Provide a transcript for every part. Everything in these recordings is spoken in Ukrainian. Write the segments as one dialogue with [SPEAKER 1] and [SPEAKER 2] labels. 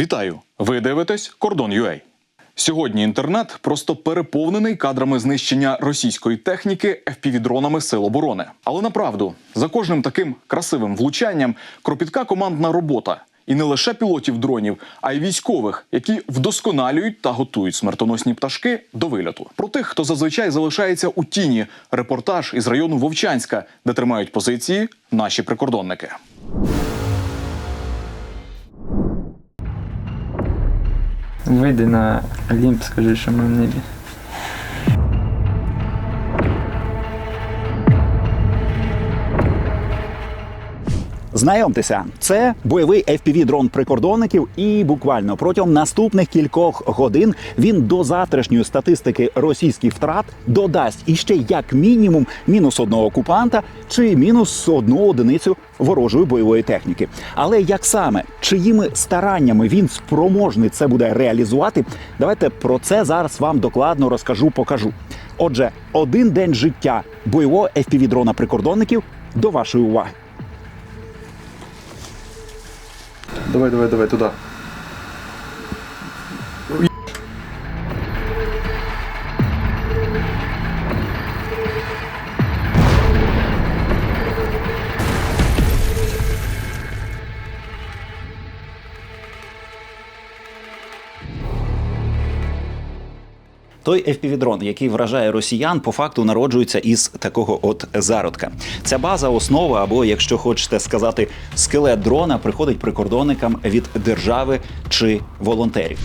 [SPEAKER 1] Вітаю! Ви дивитесь Кордон UA. Сьогодні інтернет просто переповнений кадрами знищення російської техніки FPV-дронами Сил оборони. Але направду за кожним таким красивим влучанням кропітка командна робота. І не лише пілотів дронів, а й військових, які вдосконалюють та готують смертоносні пташки до вильоту. Про тих, хто зазвичай залишається у тіні. Репортаж із району Вовчанська, де тримають позиції наші прикордонники.
[SPEAKER 2] Вийди на Олімп, скажи, що ми в небі.
[SPEAKER 3] Знайомтеся, це бойовий fpv дрон прикордонників, і буквально протягом наступних кількох годин він до завтрашньої статистики російських втрат додасть іще як мінімум мінус одного окупанта чи мінус одну одиницю ворожої бойової техніки. Але як саме чиїми стараннями він спроможний це буде реалізувати? Давайте про це зараз вам докладно розкажу, покажу. Отже, один день життя бойового fpv дрона прикордонників до вашої уваги.
[SPEAKER 4] Давай, давай, давай, туда.
[SPEAKER 3] Той FPV-дрон, який вражає росіян, по факту народжується із такого от зародка. Ця база, основа, або, якщо хочете сказати, скелет дрона, приходить прикордонникам від держави чи волонтерів.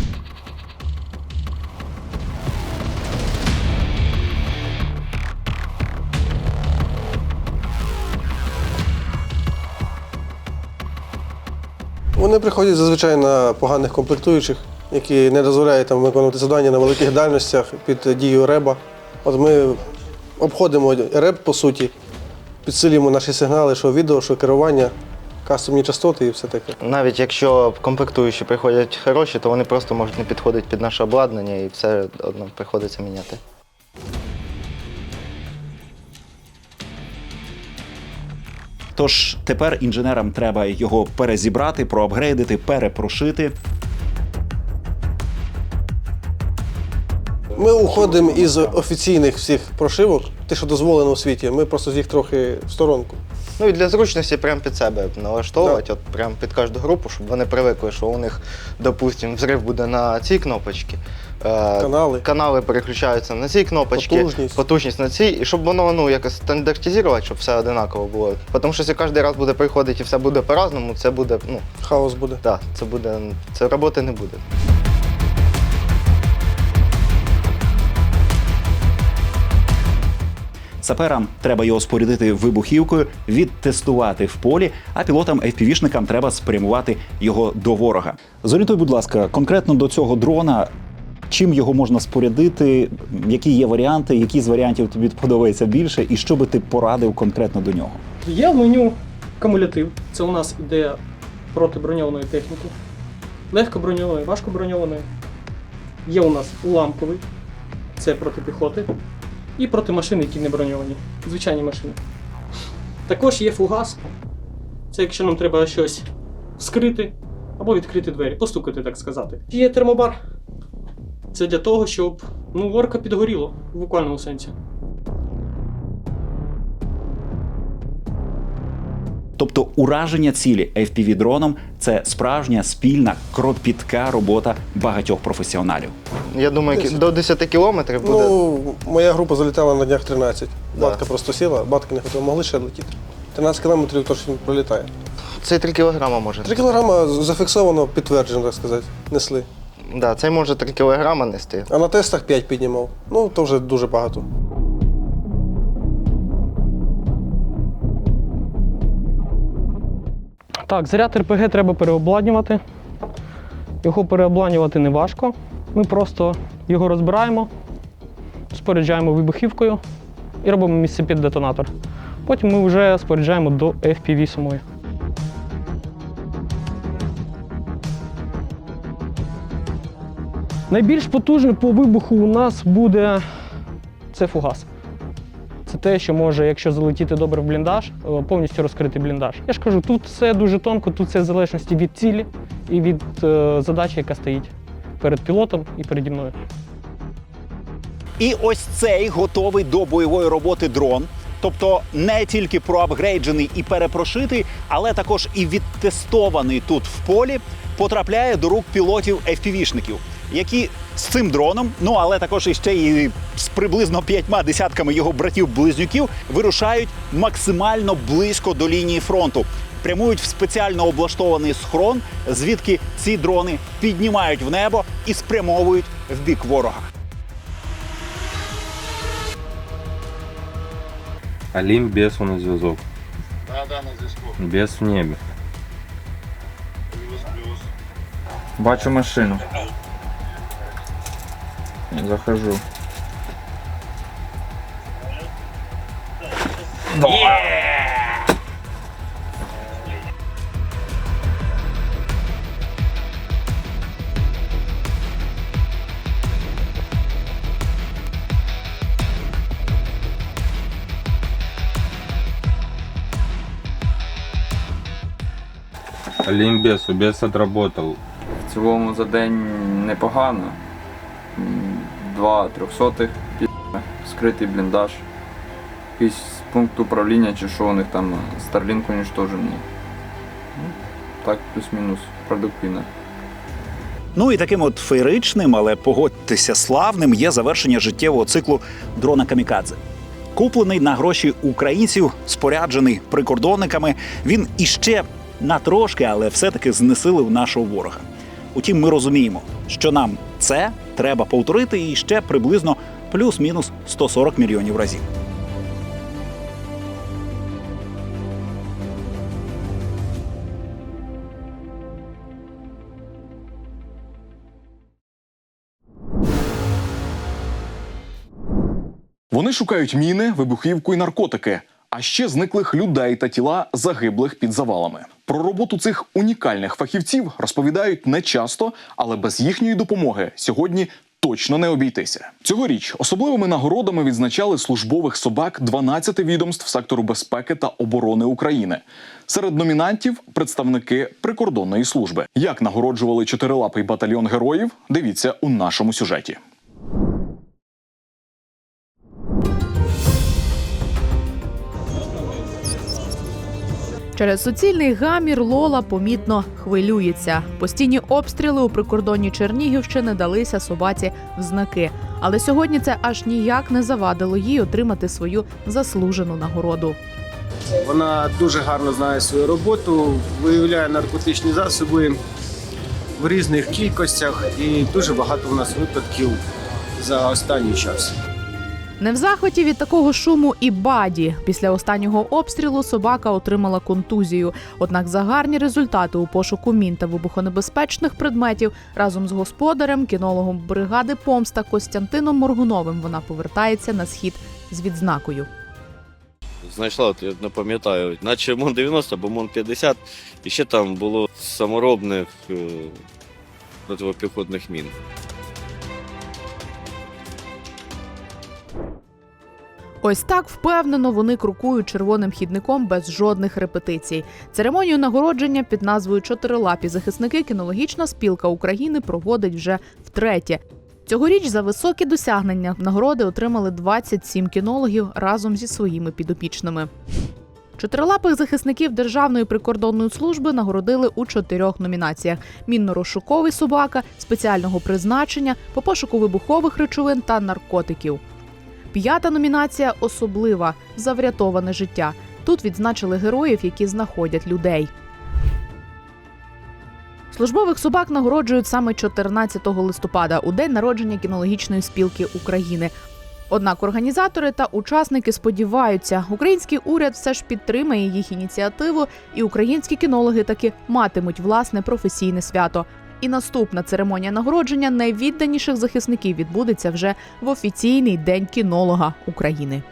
[SPEAKER 5] Вони приходять зазвичай на поганих комплектуючих, які не дозволяють там виконувати завдання на великих дальностях під дією реба. От ми обходимо реб по суті, підсилюємо наші сигнали, що відео, що керування, кастомні частоти і все таке.
[SPEAKER 6] Навіть якщо комплектуючі приходять хороші, то вони просто можуть не підходити під наше обладнання і все одно приходиться міняти.
[SPEAKER 3] Тож тепер інженерам треба його перезібрати, проапгрейдити, перепрошити.
[SPEAKER 5] Ми уходимо із офіційних всіх прошивок, те, що дозволено у світі, ми просто з їх трохи в сторонку.
[SPEAKER 6] Ну і для зручності прямо під себе налаштовувати, от прямо під кожну групу, щоб вони привикли, що у них, допустимо, взрив буде на цій кнопочці. е,
[SPEAKER 5] Канали.
[SPEAKER 6] Канали переключаються на цій кнопочці,
[SPEAKER 5] Потужність.
[SPEAKER 6] потужність на цій, і щоб воно ну, якось стандартизувати, щоб все одинаково було. Тому що якщо кожен раз буде приходити і все буде по-разному, це буде, ну,
[SPEAKER 5] Хаос буде.
[SPEAKER 6] так, це буде, це роботи не буде.
[SPEAKER 3] Саперам треба його спорядити вибухівкою, відтестувати в полі, а пілотам FPV-шникам треба спрямувати його до ворога. Зорієнтуй, будь ласка, конкретно до цього дрона. Чим його можна спорядити, які є варіанти, які з варіантів тобі подобається більше, і що би ти порадив конкретно до нього?
[SPEAKER 7] Є в меню кумулятив. Це у нас іде проти броньованої техніки. Легко броньованої, важко броньованої. Є у нас уламковий, це проти піхоти. І проти машин, які не броньовані. Звичайні машини. Також є фугас. Це якщо нам треба щось вскрити або відкрити двері, постукати, так сказати. Є термобар. Це для того, щоб ну, ворка підгоріло в буквальному сенсі.
[SPEAKER 3] Тобто ураження цілі FPV-дроном – це справжня спільна кропітка робота багатьох професіоналів.
[SPEAKER 6] Я думаю, кі- до 10 кілометрів буде.
[SPEAKER 5] Ну, моя група залітала на днях 13.
[SPEAKER 6] Да.
[SPEAKER 5] Батка просто сіла, батка не хотіла, могли ще летіти. 13 кілометрів точно пролітає.
[SPEAKER 6] Це 3 кілограма може.
[SPEAKER 5] 3 кілограма зафіксовано, підтверджено, так сказати, несли.
[SPEAKER 6] Да, цей може 3 кілограма нести.
[SPEAKER 5] А на тестах 5 піднімав. Ну, то вже дуже багато.
[SPEAKER 7] Так, заряд РПГ треба переобладнювати. Його переобладнювати не важко. Ми просто його розбираємо, споряджаємо вибухівкою і робимо місце під детонатор. Потім ми вже споряджаємо до FPV самої. Найбільш потужний по вибуху у нас буде це фугас. Це те, що може, якщо залетіти добре в бліндаж, е, повністю розкрити бліндаж. Я ж кажу, тут все дуже тонко, тут все в залежності від цілі, і від е, задачі, яка стоїть перед пілотом і переді мною.
[SPEAKER 3] І ось цей готовий до бойової роботи дрон. Тобто не тільки проапгрейджений і перепрошитий, але також і відтестований тут в полі, потрапляє до рук пілотів FPV-шників, які з цим дроном, ну але також іще і з приблизно п'ятьма десятками його братів-близнюків вирушають максимально близько до лінії фронту. Прямують в спеціально облаштований схрон, звідки ці дрони піднімають в небо і спрямовують в бік ворога.
[SPEAKER 8] Олимп без на зв'язок.
[SPEAKER 9] Да, да, на зв'язку.
[SPEAKER 8] Без в небі.
[SPEAKER 9] Плюс, плюс.
[SPEAKER 2] Бачу машину. Захожу.
[SPEAKER 8] Олимп без, без отработал.
[SPEAKER 2] В цілому за день непогано. М, Два трьохсотих, скритий бліндаж. Якийсь пункт управління чи що у них там Starlink уничтожений. Ну, Так, плюс-мінус, продуктивно.
[SPEAKER 3] Ну і таким от феєричним, але погодьтеся, славним є завершення життєвого циклу дрона Камікадзе. Куплений на гроші українців, споряджений прикордонниками, він іще на трошки, але все-таки знесилив нашого ворога. Утім, ми розуміємо, що нам це треба повторити і ще приблизно плюс-мінус 140 мільйонів разів.
[SPEAKER 1] Вони шукають міни, вибухівку і наркотики, а ще зниклих людей та тіла загиблих під завалами. Про роботу цих унікальних фахівців розповідають не часто, але без їхньої допомоги сьогодні. Точно не обійтися цьогоріч. Особливими нагородами відзначали службових собак 12 відомств сектору безпеки та оборони України. Серед номінантів представники прикордонної служби. Як нагороджували чотирилапий батальйон героїв? Дивіться у нашому сюжеті.
[SPEAKER 10] Через суцільний гамір Лола помітно хвилюється. Постійні обстріли у прикордонні Чернігівщини далися собаці в знаки. Але сьогодні це аж ніяк не завадило їй отримати свою заслужену нагороду.
[SPEAKER 11] Вона дуже гарно знає свою роботу, виявляє наркотичні засоби в різних кількостях, і дуже багато у нас випадків за останній час.
[SPEAKER 10] Не в захваті від такого шуму і баді. Після останнього обстрілу собака отримала контузію. Однак за гарні результати у пошуку мін та вибухонебезпечних предметів разом з господарем, кінологом бригади Помста Костянтином Моргуновим вона повертається на схід з відзнакою.
[SPEAKER 12] знайшла, от я не пам'ятаю, наче МОН 90 або МОН 50, і ще там було саморобних е, протипіхотних мін.
[SPEAKER 10] Ось так впевнено вони крокують червоним хідником без жодних репетицій. Церемонію нагородження під назвою Чотирилапі захисники кінологічна спілка України проводить вже втретє. Цьогоріч за високі досягнення нагороди отримали 27 кінологів разом зі своїми підопічними. Чотирилапих захисників Державної прикордонної служби нагородили у чотирьох номінаціях: мінно-розшуковий собака, спеціального призначення, по пошуку вибухових речовин та наркотиків. П'ята номінація особлива за врятоване життя. Тут відзначили героїв, які знаходять людей. Службових собак нагороджують саме 14 листопада, у день народження кінологічної спілки України. Однак організатори та учасники сподіваються, український уряд все ж підтримає їх ініціативу, і українські кінологи таки матимуть власне професійне свято. І наступна церемонія нагородження найвідданіших захисників відбудеться вже в офіційний день кінолога України.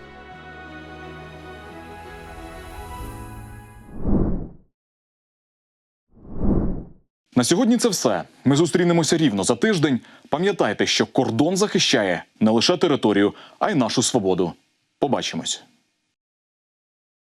[SPEAKER 1] На сьогодні це все. Ми зустрінемося рівно за тиждень. Пам'ятайте, що кордон захищає не лише територію, а й нашу свободу. Побачимось.